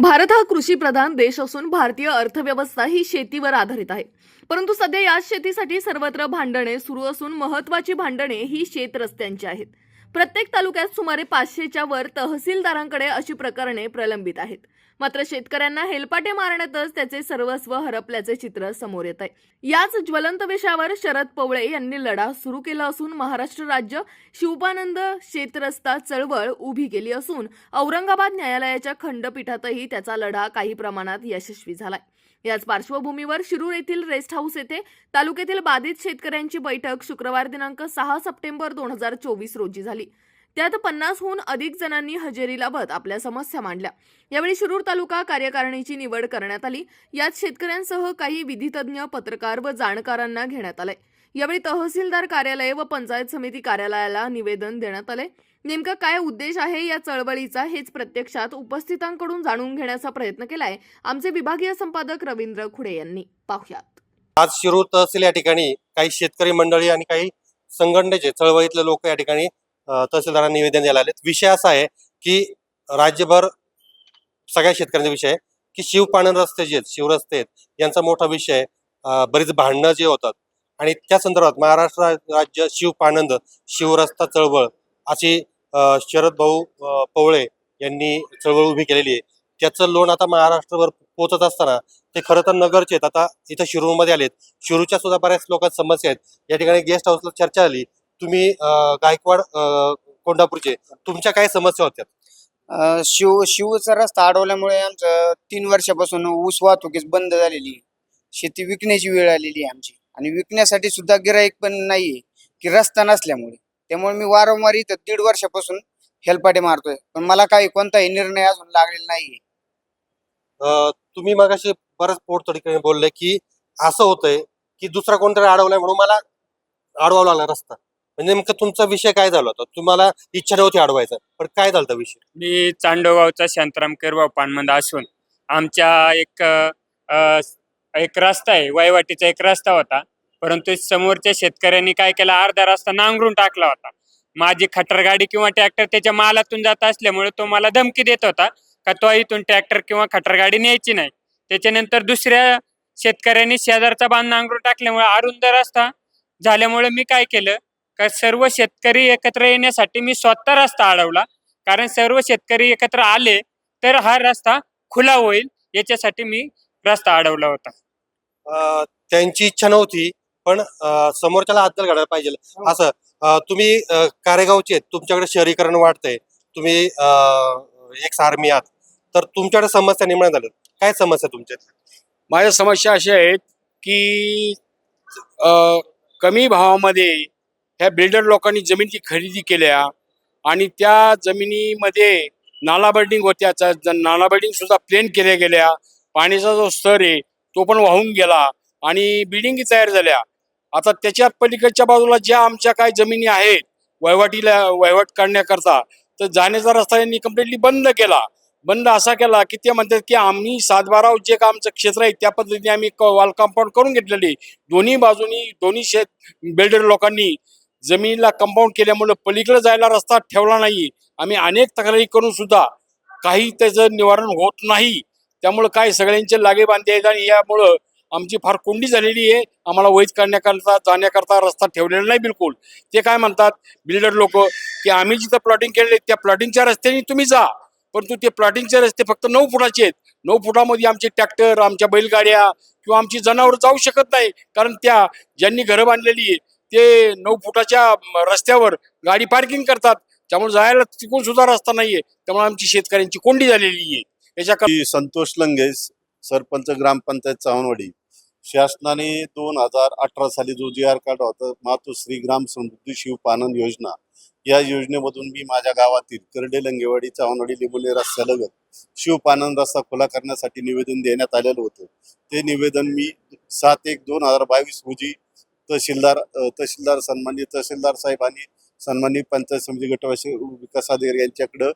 भारत हा कृषीप्रधान देश असून भारतीय अर्थव्यवस्था ही शेतीवर आधारित आहे. परंतु सध्या याच शेतीसाठी सर्वत्र भांडणे सुरू असून महत्वाची भांडणे ही शेत रस्त्यांची आहेत. प्रत्येक तालुक्यात सुमारे पाचशेच्या वर तहसीलदारांकडे अशी प्रकरणे प्रलंबित आहेत. मात्र शेतकऱ्यांना हेलपाटे मारण्यातच त्याचे सर्वस्व हरपल्याचे चित्र समोर येत आहे. याच ज्वलंत विषयावर शरद पवळे यांनी लढा सुरू केला असून महाराष्ट्र राज्य शिवपानंद शेतरस्ता चळवळ उभी केली असून औरंगाबाद न्यायालयाच्या खंडपीठातही त्याचा लढा काही प्रमाणात यशस्वी झालाय. याच पार्श्वभूमीवर शिरूर येथील रेस्ट हाऊस येथे तालुक्यातील बाधित शेतकऱ्यांची बैठक शुक्रवार दिनांक सहा सप्टेंबर दोन हजार चोवीस रोजी झाली. त्यात पन्नासहून अधिक जणांनी हजेरी लावत आपल्या समस्या मांडल्या. यावेळी शिरूर तालुका कार्यकारिणीची निवड करण्यात आली. यात शेतकऱ्यांसह काही विधितज्ञ पत्रकार व जाणकारांना घेण्यात आलंय. यावेळी तहसीलदार कार्यालय व पंचायत समिती कार्यालयाला निवेदन देण्यात आले. नेमका काय उद्देश आहे या चळवळीचा हेच प्रत्यक्षात उपस्थितांकडून जाणून घेण्याचा प्रयत्न केलाय. आमचे विभागीय संपादक रवींद्र खुडे यांनी. पाहुयात. आज शिरूर तहसील या ठिकाणी काही शेतकरी मंडळी आणि काही संघटनेचे चळवळीतले लोक या ठिकाणी तहसीलदारांना निवेदन द्यायला आलेत. विषय असा आहे की राज्यभर सगळ्या शेतकऱ्यांचा विषय आहे की शिवपाणन रस्ते जे आहेत शिवरस्ते आहेत यांचा मोठा विषय बरीच भांडणं जे होतात आणि त्या संदर्भात महाराष्ट्र राज्य शिवपानंद शिवरस्ता चळवळ अशी शरद भाऊ पवळे यांनी चळवळ उभी केलेली आहे. त्याचं लोन आता महाराष्ट्रभर पोहोचत असताना ते खरं तर नगरचे आहेत. आता इथं शिरूरमध्ये आलेत. शिरूरच्या सुद्धा बऱ्याच लोकांच्या समस्या आहेत. या ठिकाणी गेस्ट हाऊसला चर्चा झाली. तुम्ही गायकवाड कोंढापूरचे तुमच्या काय समस्या होत्या? शिव शिवचा रस्ता अडवल्यामुळे आमचं तीन वर्षापासून ऊस वाहतुकीच बंद झालेली आहे. शेती विकण्याची वेळ आलेली आहे आमची. आणि विकण्यासाठी सुद्धा गिराईक पण नाहीये की रस्ता नसल्यामुळे. त्यामुळे मी वारंवार इथं दीड वर्षापासून हेलपाटे मारतोय. पण मला काही कोणताही निर्णय अजून लागलेला नाहीये. अं, तुम्ही मगाशी बरंच पोटतडीकडे बोलले की असं होतंय की दुसरा कोणतरी अडवलाय म्हणून मला अडवावा लागला रस्ता. म्हणजे नेमकं तुमचा विषय काय झाला होता? तुम्हाला इच्छा नव्हती अडवायचा. पण काय झालं होता विषय? मी चांडोगावचा शांताराम केरबाव पानमंद असून आमच्या एक अ, एक रस्ता आहे वयवाटीचा एक रस्ता होता. परंतु समोरच्या शेतकऱ्यांनी काय केला? अर्धा रस्ता नांगरून टाकला होता. माझी खटर गाडी किंवा ट्रॅक्टर त्याच्या मालातून जात असल्यामुळे तो मला धमकी देत होता का तो इथून ट्रॅक्टर किंवा खटर गाडी न्यायची नाही. त्याच्यानंतर दुसऱ्या शेतकऱ्यांनी शेजारचा बांध नांगरून टाकल्यामुळे अरुंद रस्ता झाल्यामुळे मी काय केलं? का सर्व शेतकरी एकत्र येण्यासाठी मी स्वतः रस्ता अडवला. कारण सर्व शेतकरी एकत्र आले तर हा रस्ता खुला होईल. याच्यासाठी मी रस्ता अडवला होता. त्यांची इच्छा नव्हती. पण समोरच्याला अद्दल घडायला पाहिजे. असं तुम्ही कारेगावचे आहेत तुमच्याकडे शहरीकरण वाढतंय तुम्ही एक्स आर्मी आहात तर तुमच्याकडे समस्या निर्माण झाल्या काय समस्या तुमच्यात? माझ्या समस्या अशा आहेत की कमी भावामध्ये ह्या बिल्डर लोकांनी जमिनी खरेदी केल्या आणि त्या जमिनीमध्ये नाला बिल्डिंग होत्या नाला बिल्डिंग सुद्धा प्लेन केल्या गेल्या पाण्याचा जो स्तर आहे तो पण वाहून गेला आणि बिल्डिंगी तयार झाल्या. आता त्याच्या पलीकडच्या बाजूला ज्या आमच्या काय जमिनी आहेत वहिवाटीला वहिवाट काढण्याकरता तर जाण्याचा रस्ता यांनी कम्प्लिटली बंद केला. बंद असा केला की ते म्हणतात की आम्ही सातबारा जे का आमचं क्षेत्र आहे त्या पद्धतीने आम्ही वॉल कंपाऊंड करून घेतलेले. दोन्ही बाजूनी दोन्ही शेत बिल्डर लोकांनी जमिनीला कंपाऊंड केल्यामुळे पलीकडे जायला रस्ता ठेवला नाही. आम्ही अनेक तक्रारी करून सुद्धा काही त्याचं निवारण होत नाही. त्यामुळं काय सगळ्यांचे लागे बांधे आहेत आणि यामुळं आमची फार कोंडी झालेली आहे. आम्हाला वैध काढण्याकरता जाण्याकरता रस्ता ठेवलेला नाही बिलकुल. ते काय म्हणतात बिल्डर लोक की आम्ही जिथं प्लॉटिंग केलेले त्या प्लॉटिंगच्या रस्त्याने तुम्ही जा. परंतु ते प्लॉटिंगचे रस्ते फक्त नऊ फुटाचे आहेत. नऊ फुटामध्ये आमचे ट्रॅक्टर आमच्या बैलगाड्या किंवा आमची जनावर जाऊ शकत नाही. कारण त्या ज्यांनी घरं बांधलेली आहे ते नऊ फुटाच्या रस्त्यावर गाडी पार्किंग करतात. त्यामुळे जायला तिकून सुद्धा रस्ता नाहीये. त्यामुळे आमची शेतकऱ्यांची कोंडी झालेली आहे. याच्या संतोष लंगेश सरपंच ग्रामपंचायत चावणवाडी शासनाने दोन हजार अठरा साली जो जी आर काढला होता मातोश्री ग्राम समृद्धी शिवपानंद योजना या योजनेमधून मी माझ्या गावातील करडे लंगेवाडी चावनवाडी लिंबोली रस्त्यालगत शिवपानंद रस्ता खुला करण्यासाठी निवेदन देण्यात आलेलं होतं. ते निवेदन मी सात एक दोन हजार बावीस रोजी तहसीलदार तहसीलदार सन्माननीय तहसीलदार साहेब आणि सन्माननीय पंचायत समिती गटवासी विकास अधिकारी यांच्याकडं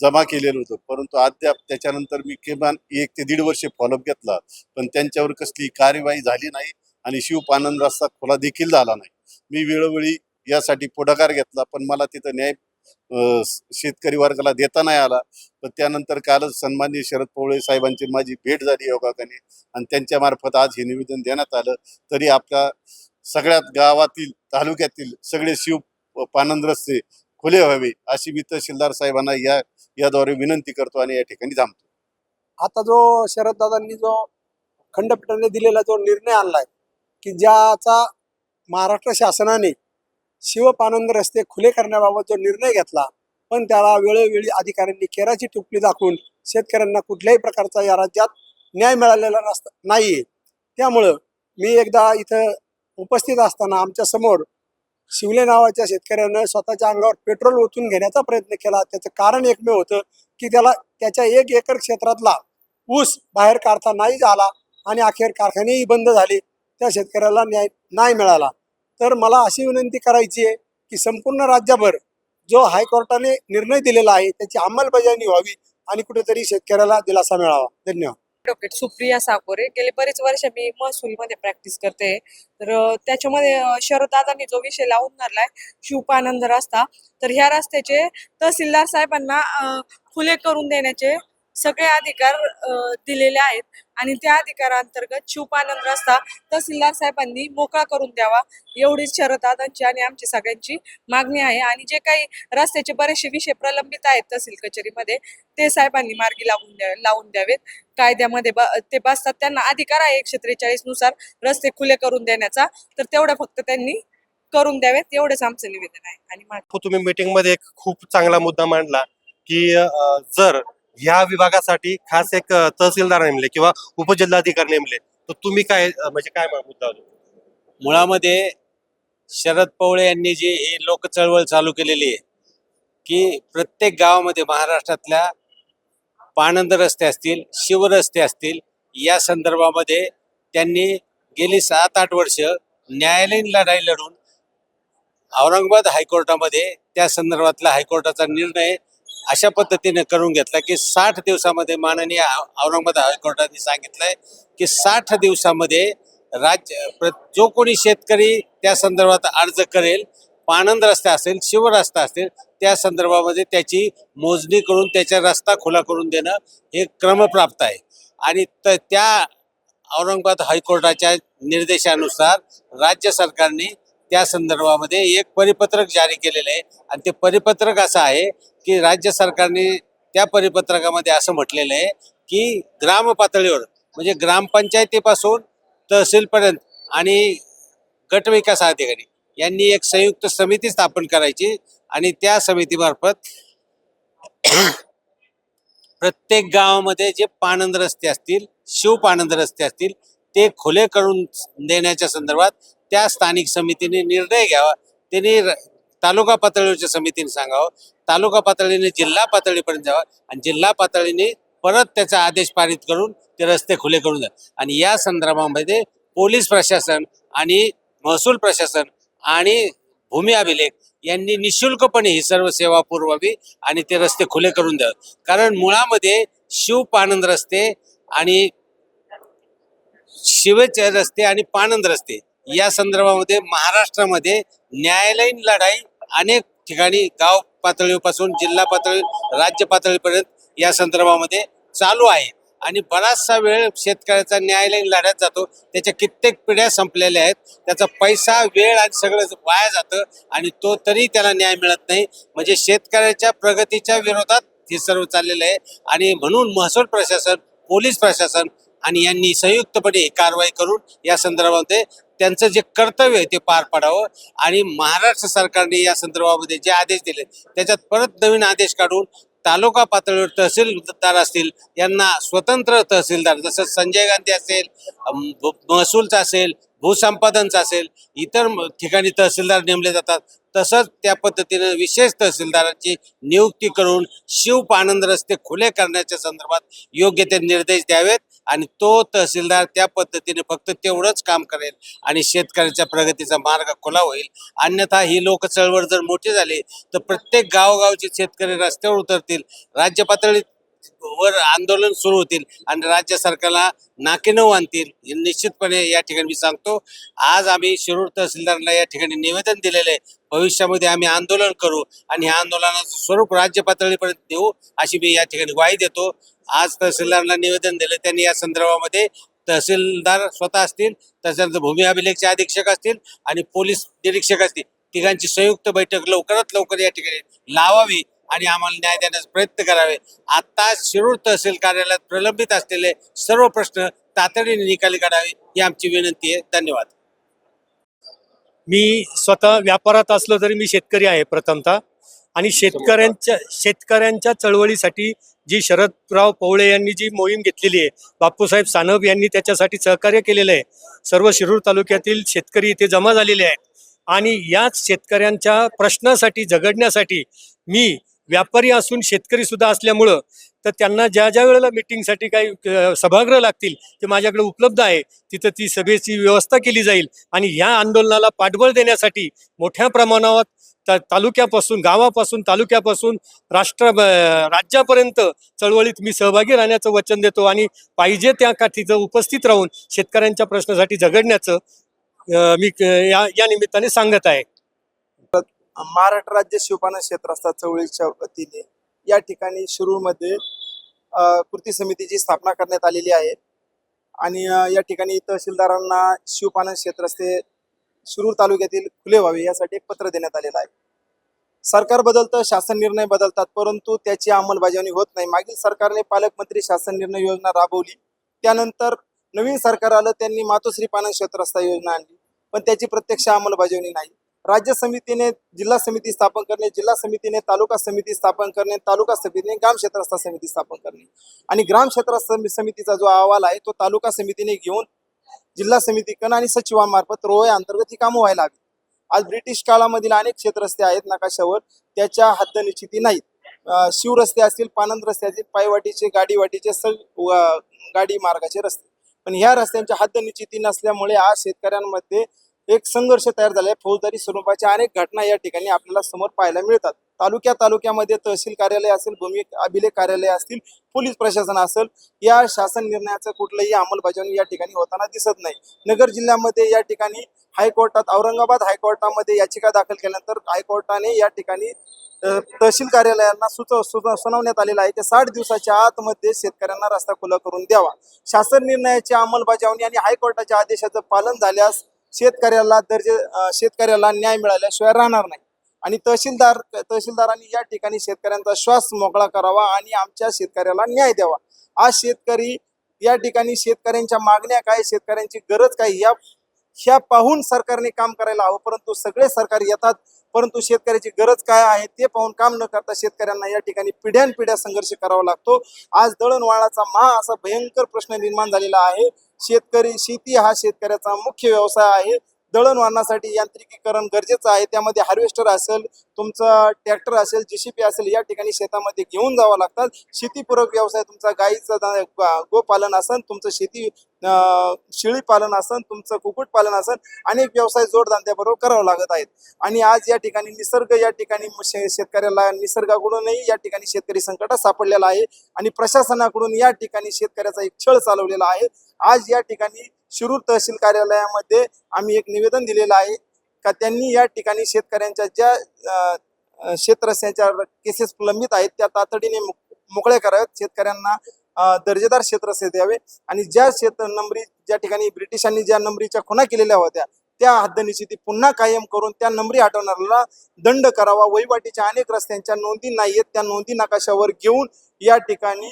जमा केलेलं होतं. परंतु अद्याप त्याच्यानंतर मी किमान एक ते दीड वर्ष फॉलोअप घेतला. पण त्यांच्यावर कसली कार्यवाही झाली नाही आणि शिवपानंद रस्ता खुला देखील झाला नाही. मी वेळोवेळी यासाठी पुढाकार घेतला पण मला तिथं न्याय शेतकरी वर्गाला देता नाही आला. पण त्यानंतर कालच सन्माननीय शरद पवळे साहेबांची माझी भेट झाली योगाकाने आणि त्यांच्या मार्फत आज हे निवेदन देण्यात आलं. तरी आपल्या सगळ्यात गावातील तालुक्यातील सगळे शिव पानंद रस्ते खुले व्हावे अशी मी तहसीलदार साहेबांना या याद्वारे विनंती करतो आणि या ठिकाणी थांबतो. आता जो शरददादांनी जो खंडपीठाने दिलेला जो निर्णय आणलाय की ज्याचा महाराष्ट्र शासनाने शिवपानंद रस्ते खुले करण्याबाबत जो निर्णय घेतला पण त्याला वेळोवेळी अधिकाऱ्यांनी केराची टुपली दाखवून शेतकऱ्यांना कुठल्याही प्रकारचा या राज्यात न्याय मिळालेला नसता नाहीये. त्यामुळं मी एकदा इथं उपस्थित असताना आमच्यासमोर शिवले नावाच्या शेतकऱ्यानं स्वतःच्या अंगावर पेट्रोल ओतून घेण्याचा प्रयत्न केला. त्याचं कारण एकमेव होतं की त्याला त्याच्या एक एकर क्षेत्रातला ऊस बाहेर काढता नाही झाला आणि अखेर कारखानेही बंद झाले. त्या शेतकऱ्याला न्याय नाही मिळाला. तर मला अशी विनंती करायची आहे की संपूर्ण राज्यभर जो हायकोर्टाने निर्णय दिलेला आहे त्याची अंमलबजावणी व्हावी आणि कुठेतरी शेतकऱ्याला दिलासा मिळावा. धन्यवाद. ॲडव्होकेट सुप्रिया साकोरे. गेले बरेच वर्ष मी महसूलमध्ये प्रॅक्टिस करते. तर त्याच्यामध्ये अ, शरददादांनी जो विषय लावून धरलाय शिवपानंद रस्ता तर ह्या रस्त्याचे तहसीलदार साहेबांना खुले करून देण्याचे सगळे अधिकार दिलेले आहेत. आणि त्या अधिकारांतर्गत शिवपानंद रस्ता तहसीलदार साहेबांनी मोकळा करून द्यावा एवढीच शरददादांची आणि आमची सगळ्यांची मागणी आहे. आणि जे काही रस्त्याचे बरेचसे विषय प्रलंबित आहेत तहसील कचेरीमध्ये ते साहेबांनी मार्गी लावून द्या लावून द्यावेत. कायद्यामध्ये ब ते बसतात. त्यांना अधिकार आहे एकशे त्रेचाळीसनुसार रस्ते खुले करून देण्याचा. तर तेवढं फक्त त्यांनी करून द्यावेत. एवढंच आमचं निवेदन आहे. आणि हो, तुम्ही मीटिंगमध्ये एक खूप चांगला मुद्दा मांडला की जर ह्या विभागासाठी खास एक तहसीलदार नेमले किंवा उपजिल्हाधिकारी नेमले. तर तुम्ही काय म्हणजे काय मुद्दा मुळामध्ये शरद पवळे यांनी जी ही लोक चळवळ चालू केलेली आहे की प्रत्येक गावामध्ये महाराष्ट्रातल्या पाणंद रस्ते असतील शिवरस्ते असतील या संदर्भामध्ये त्यांनी गेली सात आठ वर्ष न्यायालयीन लढाई लढून औरंगाबाद हायकोर्टामध्ये त्या संदर्भातला हायकोर्टाचा निर्णय अशा पद्धतीने करून घेतला की साठ दिवसामध्ये माननीय औरंगाबाद हायकोर्टाने सांगितलंय की साठ दिवसामध्ये राज्य प्र- जो कोणी शेतकरी त्या संदर्भात अर्ज करेल पाणंद रस्ता असेल शिवरस्ता असेल त्या संदर्भामध्ये त्याची मोजणी करून त्याचा रस्ता खुला करून देणं हे क्रमप्राप्त आहे. आणि त त्या औरंगाबाद हायकोर्टाच्या निर्देशानुसार राज्य सरकारने त्या संदर्भामध्ये एक परिपत्रक जारी केलेलं आहे. आणि ते परिपत्रक असं आहे की राज्य सरकारने त्या परिपत्रकामध्ये असं म्हटलेलं आहे की ग्राम पातळीवर म्हणजे ग्रामपंचायतीपासून तहसीलपर्यंत आणि गट विकास अधिकारी यांनी एक संयुक्त समिती स्थापन करायची आणि त्या समितीमार्फत प्रत्येक गावामध्ये जे पाणंद रस्ते असतील शिव पाणंद रस्ते असतील ते खुले करून देण्याच्या संदर्भात त्या स्थानिक समितीने निर्णय घ्यावा. त्यांनी र- तालुका पातळीवरच्या समितीने सांगावं. तालुका पातळीने जिल्हा पातळीपर्यंत जावं आणि जिल्हा पातळीने परत त्याचा आदेश पारित करून ते रस्ते खुले करून द्या. आणि या संदर्भामध्ये पोलीस प्रशासन आणि महसूल प्रशासन आणि भूमी अभिलेख यांनी निशुल्कपणे ही सर्व सेवा पुरवावी आणि ते रस्ते खुले करून द्यावे कारण मुळामध्ये शिव पानंद रस्ते आणि शिवचे रस्ते आणि पानंद रस्ते या संदर्भामध्ये महाराष्ट्रामध्ये न्यायालयीन लढाई अनेक ठिकाणी गाव पातळीपासून जिल्हा पातळी राज्य पातळीपर्यंत या संदर्भामध्ये चालू आहे. आणि बराचसा वेळ शेतकऱ्याचा न्यायालयीन लढ्यात जातो. त्याच्या कित्येक पिढ्या संपलेल्या आहेत. त्याचा पैसा वेळ आणि सगळं वाया जातं आणि तो तरी त्याला न्याय मिळत नाही. म्हणजे शेतकऱ्याच्या प्रगतीच्या विरोधात हे सर्व चाललेलं आहे. आणि म्हणून महसूल प्रशासन पोलीस प्रशासन आणि यांनी संयुक्तपणे कारवाई करून या संदर्भामध्ये त्यांचं जे कर्तव्य आहे ते पार पाडावं. आणि महाराष्ट्र सरकारने या संदर्भामध्ये जे आदेश दिले त्याच्यात परत नवीन आदेश काढून तालुका पातळीवर तहसीलदार असतील यांना स्वतंत्र तहसीलदार जसं संजय गांधी असेल भ- महसूलचा असेल भूसंपादनचा असेल इतर ठिकाणी तहसीलदार नेमले जातात. तसंच त्या पद्धतीनं विशेष तहसीलदारांची नियुक्ती करून शिव पानंद रस्ते खुले करण्याच्या संदर्भात योग्य ते निर्देश द्यावेत. आणि तो तहसीलदार त्या पद्धतीने फक्त तेवढंच काम करेल आणि शेतकऱ्याच्या प्रगतीचा मार्ग खुला होईल. अन्यथा ही लोक चळवळ जर मोठी झाली तर प्रत्येक गावगावचे शेतकरी रस्त्यावर उतरतील राज्य पातळीत वर आंदोलन सुरू होतील आणि राज्य सरकारला नाकेनऊ आणतील निश्चितपणे या ठिकाणी मी सांगतो. आज आम्ही शिरूर तहसीलदारला या ठिकाणी निवेदन दिलेले आहे. भविष्यामध्ये आम्ही आंदोलन करू आणि ह्या आंदोलनाचं स्वरूप राज्य पातळीपर्यंत देऊ अशी मी या ठिकाणी ग्वाही देतो. आज तहसीलदारांना निवेदन दिलं त्यांनी या संदर्भामध्ये तहसीलदार स्वतः असतील त्याच्यानंतर भूमी अभिलेखचे अधीक्षक असतील आणि पोलीस निरीक्षक असतील तिघांची संयुक्त बैठक लवकरात लवकर या ठिकाणी लावावी आणि आम्हाला न्याय देण्याचा प्रयत्न करावे. आता शिरूर तहसील कार्यालयात प्रलंबित असलेले सर्व प्रश्न तातडीने निकाली काढावे ही आमची विनंती आहे. धन्यवाद. मी स्वतः व्यापारात असलो तरी मी शेतकरी आहे प्रथमतः. आणि शेतकऱ्यांच्या शेतकऱ्यांच्या चळवळीसाठी जी शरदराव पवळे यांनी जी मोहीम घेतलेली आहे बापूसाहेब सानप यांनी त्याच्यासाठी सहकार्य केलेलं आहे. सर्व शिरूर तालुक्यातील शेतकरी इथे जमा झालेले आहेत. आणि याच शेतकऱ्यांच्या प्रश्नासाठी झगडण्यासाठी मी व्यापारी असून शेतकरी सुद्धा असल्यामुळं तर त्यांना ज्या ज्या वेळेला मिटिंगसाठी काही सभागृह लागतील ते माझ्याकडे उपलब्ध आहे. तिथं ती सभेची व्यवस्था केली जाईल. आणि या आंदोलनाला पाठबळ देण्यासाठी मोठ्या प्रमाणावर तालुक्यापासून गावापासून तालुक्यापासून राष्ट्र ब- राज्यापर्यंत चळवळीत मी सहभागी राहण्याचं वचन देतो आणि पाहिजे त्या का उपस्थित राहून शेतकऱ्यांच्या प्रश्नासाठी झगडण्याचं मी क- या या निमित्ताने सांगत आहे. महाराष्ट्र राज्य शिवपालन क्षेत्रस्था चळवळीच्या वतीने. या ठिकाणी शिरूरमध्ये कृती समितीची स्थापना करण्यात आलेली आहे. आणि या ठिकाणी तहसीलदारांना शिवपालन क्षेत्रस्थे शिरूर तालुक्यातील खुले व्हावे यासाठी एक पत्र देण्यात आलेलं आहे. सरकार बदलतं शासन निर्णय बदलतात परंतु त्याची अंमलबजावणी होत नाही. मागील सरकारने पालकमंत्री शासन निर्णय योजना राबवली. त्यानंतर नवीन सरकार आलं त्यांनी मातोश्री पालन क्षेत्रस्था योजना आणली. पण त्याची प्रत्यक्ष अंमलबजावणी नाही. राज्य समितीने जिल्हा समिती स्थापन करणे जिल्हा समितीने तालुका समिती स्थापन करणे तालुका समितीने ग्राम क्षेत्रस्थ समिती स्थापन करणे. आणि ग्रामक्षेत्र समितीचा जो अहवाल आहे तो तालुका समितीने घेऊन जिल्हा समितीकडे आणि सचिवांमार्फत रोय अंतर्गत ही कामं व्हायला हवी आज ब्रिटिश काळामधील अनेक क्षेत्रस्ते आहेत नकाशावर. त्याच्या हद्द निश्चिती नाहीत शिव शिवरस्ते असतील पानंद रस्ते असतील पायवाटीचे गाडीवाटीचे स गाडी मार्गाचे रस्ते. पण ह्या रस्त्यांच्या हद्द निश्चिती नसल्यामुळे आज शेतकऱ्यांमध्ये एक संघर्ष तयार झाला आहे फौजदारी स्वरूपाच्या अनेक घटना या ठिकाणी आपल्याला समोर पाहायला मिळतात. तालुक्या तालुक्यामध्ये तहसील कार्यालय असेल भूमी अभिलेख कार्यालय असतील पोलीस प्रशासन असेल या शासन निर्णयाचं कुठलंही अंमलबजावणी या ठिकाणी होताना दिसत नाही. नगर जिल्ह्यामध्ये या ठिकाणी हायकोर्टात औरंगाबाद हायकोर्टामध्ये याचिका दाखल केल्यानंतर हायकोर्टाने या ठिकाणी तहसील कार्यालयांना सुच सुनावण्यात आलेलं आहे. की साठ दिवसाच्या आतमध्ये शेतकऱ्यांना रस्ता खुला करून द्यावा. शासन निर्णयाची अंमलबजावणी आणि हायकोर्टाच्या आदेशाचं पालन झाल्यास शेतकऱ्याला दर्जे शेतकऱ्याला न्याय मिळाल्याशिवाय राहणार नाही. आणि तहसीलदार तहसीलदारांनी या ठिकाणी शेतकऱ्यांचा श्वास मोकळा करावा आणि आमच्या शेतकऱ्याला न्याय द्यावा. आज शेतकरी या ठिकाणी शेतकऱ्यांच्या मागण्या काय शेतकऱ्यांची गरज काय या ह्या पाहून सरकारने काम करायला हवं परंतु सगळे सरकार येतात परंतु शेतकऱ्याची गरज काय आहे ते पाहून काम न करता शेतकऱ्यांना या ठिकाणी पिढ्यानपिढ्या संघर्ष करावा लागतो. आज दळणवळणाचा महा असा भयंकर प्रश्न निर्माण झालेला आहे. शेतकरी शेती हा शेतकऱ्याचा मुख्य व्यवसाय आहे. दळणवाहनासाठी यांत्रिकीकरण गरजेचं आहे. त्यामध्ये हार्वेस्टर असेल तुमचं ट्रॅक्टर असेल जीसीपी असेल या ठिकाणी शेतामध्ये घेऊन जावं लागतात शेतीपूरक व्यवसाय तुमचा गाईचं गोपालन असेल तुमचं शेती अं, शेळी पालन असन तुमचं कुक्कुटपालन असन अनेक व्यवसाय जोडधंद्याबरोबर करावं लागत आहेत. आणि आज या ठिकाणी निसर्ग या ठिकाणी शेतकऱ्याला निसर्गाकडूनही या ठिकाणी शेतकरी संकटात सापडलेला आहे. आणि प्रशासनाकडून या ठिकाणी शेतकऱ्याचा एक छळ चालवलेला आहे. आज या ठिकाणी शिरूर तहसील कार्यालयामध्ये आम्ही एक निवेदन दिलेलं आहे. का त्यांनी या ठिकाणी शेतकऱ्यांच्या ज्या अ, शेतरस्त्यांच्या केसेस प्रलंबित आहेत त्या तातडीने मोकळ्या कराव्यात. शेतकऱ्यांना दर्जेदार क्षेत्रस्ते द्यावे. आणि ज्या शेत नंबरी ज्या ठिकाणी ब्रिटिशांनी ज्या नंबरीच्या खुणा केलेल्या होत्या त्या हद्दनिश्चिती पुन्हा कायम करून त्या नंबरी हटवणाऱ्याला दंड करावा. वहिवाटीच्या अनेक रस्त्यांच्या नोंदी नाहीयेत त्या नोंदी नकाशावर घेऊन या ठिकाणी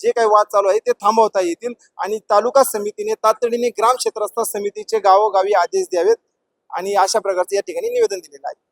जे काही वाद चालू आहे ते थांबवता येतील. आणि तालुका समितीने तातडीने ग्राम क्षेत्रस्थ समितीचे गावोगावी आदेश द्यावेत. आणि अशा प्रकारचं या ठिकाणी निवेदन दिलेलं आहे.